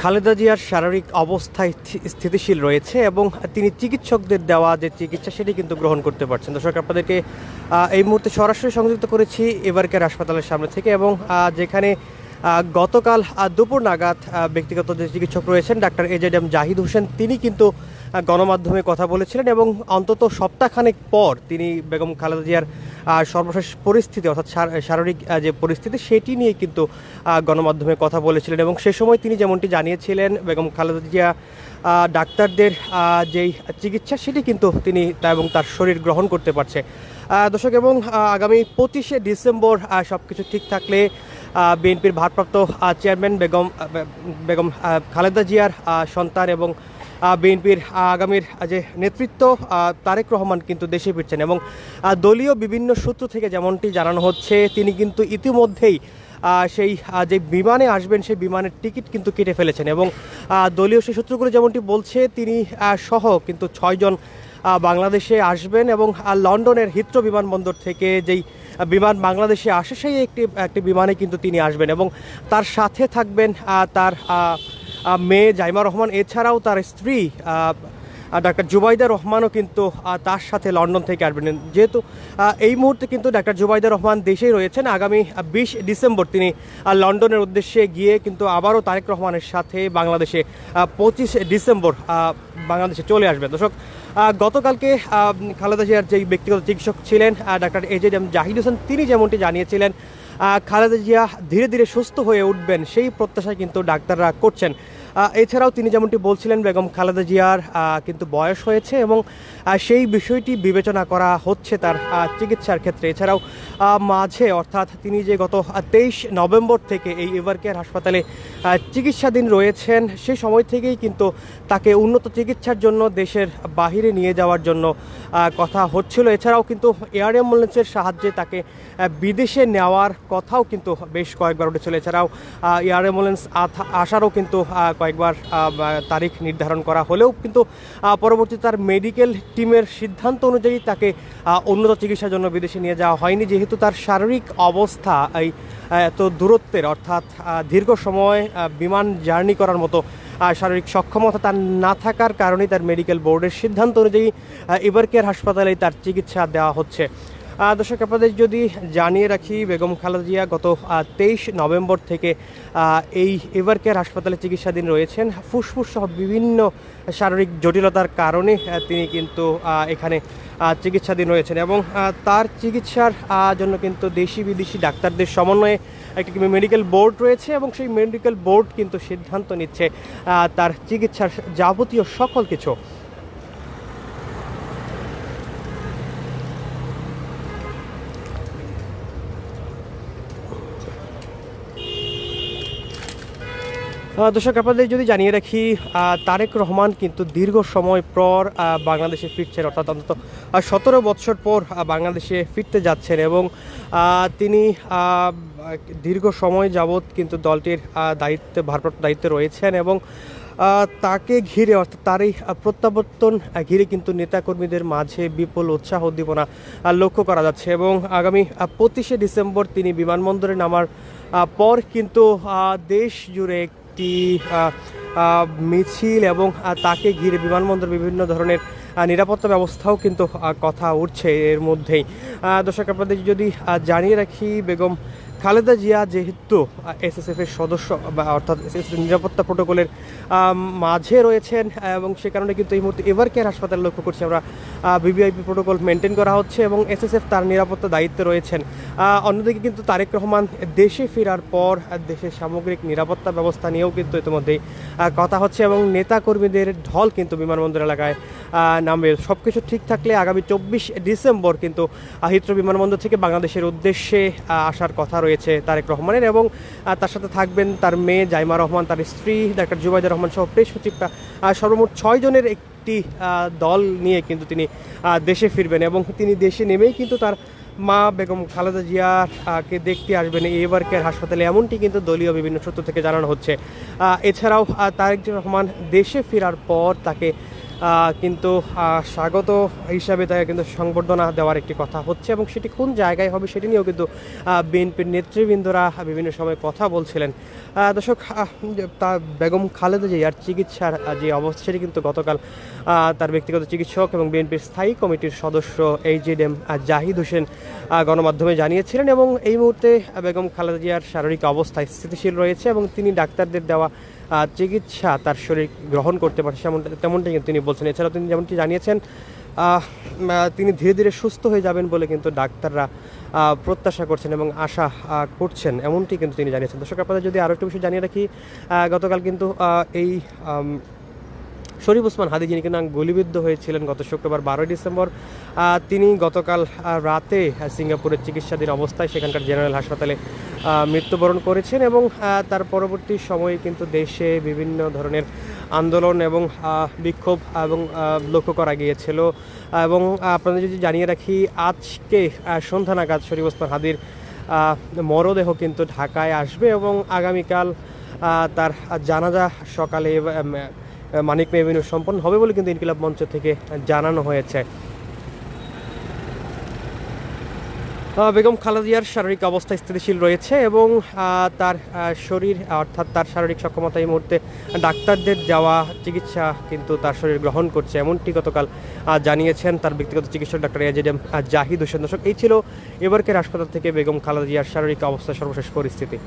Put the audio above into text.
খালেদা জিয়ার শারীরিক অবস্থা স্থিতিশীল রয়েছে এবং তিনি চিকিৎসকদের দেওয়া যে চিকিৎসা সেটি কিন্তু গ্রহণ করতে পারছেন। দর্শক, আপনাদেরকে এই মুহূর্তে সরাসরি সংযুক্ত করেছি এবারকার হাসপাতালের সামনে থেকে এবং যেখানে গতকাল দুপুর নাগাদ ব্যক্তিগত যে চিকিৎসক রয়েছেন, doctor AZ M Zahid Hossain, তিনি কিন্তু গণমাধ্যমে কথা বলেছিলেন এবং অন্তত সপ্তাহখানেক পর তিনি বেগম খালেদা জিয়ার সর্বশেষ পরিস্থিতি অর্থাৎ শারীরিক যে পরিস্থিতি সেটি নিয়ে কিন্তু গণমাধ্যমে কথা বলেছিলেন এবং সে সময় তিনি যেমনটি জানিয়েছিলেন, বেগম খালেদা জিয়া ডাক্তারদের যেই চিকিৎসা সেটি কিন্তু তিনি তা এবং তার শরীর গ্রহণ করতে পারছে। দর্শক এবং আগামী পঁচিশে ডিসেম্বর সব কিছু ঠিক থাকলে বিএনপির ভারপ্রাপ্ত চেয়ারম্যান বেগম বেগম খালেদা জিয়ার সন্তান এবং বিএনপির আগামীর যে নেতৃত্ব তারেক রহমান কিন্তু দেশে ফিরছেন এবং দলীয় বিভিন্ন সূত্র থেকে যেমনটি জানানো হচ্ছে, তিনি কিন্তু ইতিমধ্যেই সেই যে বিমানে আসবেন, সেই বিমানের টিকিট কিন্তু কেটে ফেলেছেন এবং দলীয় সেই সূত্রগুলো যেমনটি বলছে, তিনি সহ কিন্তু ছয়জন বাংলাদেশে আসবেন এবং লন্ডনের হিথ্রো বিমানবন্দর থেকে যেই বিমান বাংলাদেশে আসে, সেই একটি একটি বিমানে কিন্তু তিনি আসবেন এবং তার সাথে থাকবেন তার মেয়ে জাইমা রহমান এছাড়াও তার স্ত্রী আহ, ডাক্তার জুবাইদা রহমানও কিন্তু তার সাথে লন্ডন থেকে আসবেন। যেহেতু এই মুহূর্তে কিন্তু ডাক্তার জুবাইদা রহমান দেশেই রয়েছেন। আগামী বিশ ডিসেম্বর তিনি লন্ডনের উদ্দেশ্যে গিয়ে কিন্তু আবারও তারেক রহমানের সাথে বাংলাদেশে পঁচিশ ডিসেম্বর বাংলাদেশে চলে আসবেন। দর্শক গতকালকে খালেদা জিয়ার যেই ব্যক্তিগত চিকিৎসক ছিলেন doctor AZ M Zahid Hossain তিনি যেমনটি জানিয়েছিলেন খালেদা জিয়া ধীরে ধীরে সুস্থ হয়ে উঠবেন সেই প্রত্যাশা কিন্তু ডাক্তাররা করছেন। এছাড়াও তিনি যেমনটি বলছিলেন, বেগম খালেদা জিয়ার কিন্তু বয়স হয়েছে এবং সেই বিষয়টি বিবেচনা করা হচ্ছে তার চিকিৎসার ক্ষেত্রে। এছাড়াও মাঝে, অর্থাৎ তিনি যে গত তেইশ নভেম্বর থেকে এই এভার কেয়ার হাসপাতালে চিকিৎসাধীন রয়েছেন সেই সময় থেকেই কিন্তু তাকে উন্নত চিকিৎসার জন্য দেশের বাহিরে নিয়ে যাওয়ার জন্য কথা হচ্ছিল। এছাড়াও কিন্তু এয়ার অ্যাম্বুলেন্সের সাহায্যে তাকে বিদেশে নেওয়ার কথাও কিন্তু বেশ কয়েকবার উঠেছিল। এছাড়াও এয়ার অ্যাম্বুলেন্স আসারও কিন্তু কয়েকবার তারিখ নির্ধারণ করা হলেও কিন্তু আহ, পরবর্তীতে তার মেডিকেল টিমের সিদ্ধান্ত অনুযায়ী তাকে উন্নত চিকিৎসার জন্য বিদেশে নিয়ে যাওয়া হয়নি। যেহেতু তার শারীরিক অবস্থা এই এত দূরত্বের অর্থাৎ দীর্ঘ সময় বিমান জার্নি করার মতো শারীরিক সক্ষমতা তার না থাকার কারণেই তার মেডিকেল বোর্ডের সিদ্ধান্ত অনুযায়ী এবার কেয়ার হাসপাতালে তার চিকিৎসা দেওয়া হচ্ছে। দর্শক, আপনাদের যদি জানিয়ে রাখি, বেগম খালেদা জিয়া গত তেইশ নভেম্বর থেকে এই এভার কেয়ার হাসপাতালে চিকিৎসাধীন রয়েছেন। ফুসফুস সহ বিভিন্ন শারীরিক জটিলতার কারণে তিনি কিন্তু এখানে চিকিৎসাধীন রয়েছেন এবং তার চিকিৎসার জন্য কিন্তু দেশি বিদেশি ডাক্তারদের সমন্বয়ে একটি মেডিকেল বোর্ড রয়েছে এবং সেই মেডিকেল বোর্ড কিন্তু সিদ্ধান্ত নিচ্ছে তার চিকিৎসার যাবতীয় সকল কিছু। দর্শক, আপনাদের যদি জানিয়ে রাখি তারেক রহমান কিন্তু দীর্ঘ সময় পর বাংলাদেশে ফিরছেন, অর্থাৎ অন্তত সতেরো বছর পর বাংলাদেশে ফিরতে যাচ্ছেন এবং তিনি দীর্ঘ সময় যাবৎ কিন্তু দলটির দায়িত্বে, ভারপ্রাপ্ত দায়িত্বে রয়েছেন এবং তাকে ঘিরে, অর্থাৎ তার এই প্রত্যাবর্তন ঘিরে কিন্তু নেতাকর্মীদের মাঝে বিপুল উৎসাহ উদ্দীপনা লক্ষ্য করা যাচ্ছে এবং আগামী পঁচিশে ডিসেম্বর তিনি বিমানবন্দরে নামার পর কিন্তু দেশ জুড়ে একটি মিছিল এবং তাকে ঘিরে বিমানবন্দর বিভিন্ন ধরনের নিরাপত্তা ব্যবস্থাও কিন্তু কথা উঠছে এর মধ্যেই। দর্শক, আপনাদের যদি জানিয়ে রাখি, বেগম খালেদা জিয়া যেহেতু এসএসএফ এর সদস্য, বা অর্থাৎ নিরাপত্তা প্রোটোকলের মাঝে রয়েছেন, এবং সে কারণে কিন্তু এই মুহূর্তে এভার কেয়ার হাসপাতাল লক্ষ্য করছি আমরা ভিভিআইপি প্রোটোকল মেনটেন করা হচ্ছে এবং এসএসএফ তার নিরাপত্তা দায়িত্বে রয়েছেন। অন্যদিকে কিন্তু তারেক রহমান দেশে ফেরার পর দেশের সামগ্রিক নিরাপত্তা ব্যবস্থা নিয়েও কিন্তু ইতিমধ্যেই কথা হচ্ছে এবং নেতাকর্মীদের ঢল কিন্তু বিমানবন্দর এলাকায় নামবে। সব কিছু ঠিক থাকলে আগামী চব্বিশ ডিসেম্বর কিন্তু হিত্র বিমানবন্দর থেকে বাংলাদেশের উদ্দেশ্যে আসার কথা রয়েছে তারেক রহমানের এবং তার সাথে থাকবেন তার মেয়ে জাইমা রহমান, তার স্ত্রী ডাক্তার জুবাইদা রহমান সহ প্রেস সচিবটা সর্বমোট ছয় জনের একটি দল নিয়ে কিন্তু তিনি দেশে ফিরবেন এবং তিনি দেশে নেমেই কিন্তু তার মা বেগম খালেদা জিয়াকে দেখতে আসবেন এবার হাসপাতালে। এমনটি কিন্তু দলীয় বিভিন্ন সূত্র থেকে জানানো হচ্ছে। এছাড়াও তারেকজুর তারেক রহমান দেশে ফেরার পর তাকে কিন্তু স্বাগত হিসাবে তাকে কিন্তু সংবর্ধনা দেওয়ার একটি কথা হচ্ছে এবং সেটি কোন জায়গায় হবে সেটি নিয়েও কিন্তু বিএনপির নেতৃবৃন্দরা বিভিন্ন সময় কথা বলছিলেন। দর্শক তা বেগম খালেদা জিয়ার চিকিৎসার যে অবস্থা সেটি কিন্তু গতকাল তার ব্যক্তিগত চিকিৎসক এবং বিএনপির স্থায়ী কমিটির সদস্য এইচডিএম জাহিদ হোসেন গণমাধ্যমে জানিয়েছিলেন এবং এই মুহূর্তে বেগম খালেদা জিয়ার শারীরিক অবস্থায় স্থিতিশীল রয়েছে এবং তিনি ডাক্তারদের দেওয়া চিকিৎসা তার শরীর গ্রহণ করতে তেমনটা তেমনটাই কিন্তু তিনি বলছেন। এছাড়াও তিনি যেমনটি জানিয়েছেন তিনি ধীরে ধীরে সুস্থ হয়ে যাবেন বলে কিন্তু ডাক্তাররা প্রত্যাশা করছেন এবং আশা করছেন, এমনটি কিন্তু তিনি জানিয়েছেন। দর্শক, আপনাদের যদি আরও একটু বিষয় জানিয়ে রাখি গতকাল কিন্তু এই শরীফ ওসমান হাদি, যিনি কিনা গুলিবিদ্ধ হয়েছিলেন গত শুক্রবার বারোই ডিসেম্বর তিনি গতকাল রাতে সিঙ্গাপুরের চিকিৎসাধীন অবস্থায় সেখানকার জেনারেল হাসপাতালে মৃত্যুবরণ করেছেন এবং তার পরবর্তী সময়ে কিন্তু দেশে বিভিন্ন ধরনের আন্দোলন এবং বিক্ষোভ এবং লক্ষ্য করা গিয়েছিল। এবং আপনাদের যদি জানিয়ে রাখি, আজকে সন্ধ্যা নাগাদ শরীফ ওসমান হাদির মরদেহ কিন্তু ঢাকায় আসবে এবং আগামীকাল তার জানাজা সকালে মানিক মেভিনিউ সম্পন্ন হবে বলে কিন্তু ইনকিলাব মঞ্চ থেকে জানানো হয়েছে। বেগম খালেদা জিয়ার শারীরিক অবস্থা স্থিতিশীল রয়েছে এবং তার শরীর, অর্থাৎ তার শারীরিক সক্ষমতা এই মুহূর্তে ডাক্তারদের যাওয়া চিকিৎসা কিন্তু তার শরীর গ্রহণ করছে। এমনটি গতকাল জানিয়েছেন তার ব্যক্তিগত চিকিৎসক ডাক্তার এজেডএম জাহিদ হোসেন। দর্শক, এই ছিল এবারকের হাসপাতাল থেকে বেগম খালেদা জিয়ার শারীরিক অবস্থা সর্বশেষ পরিস্থিতি।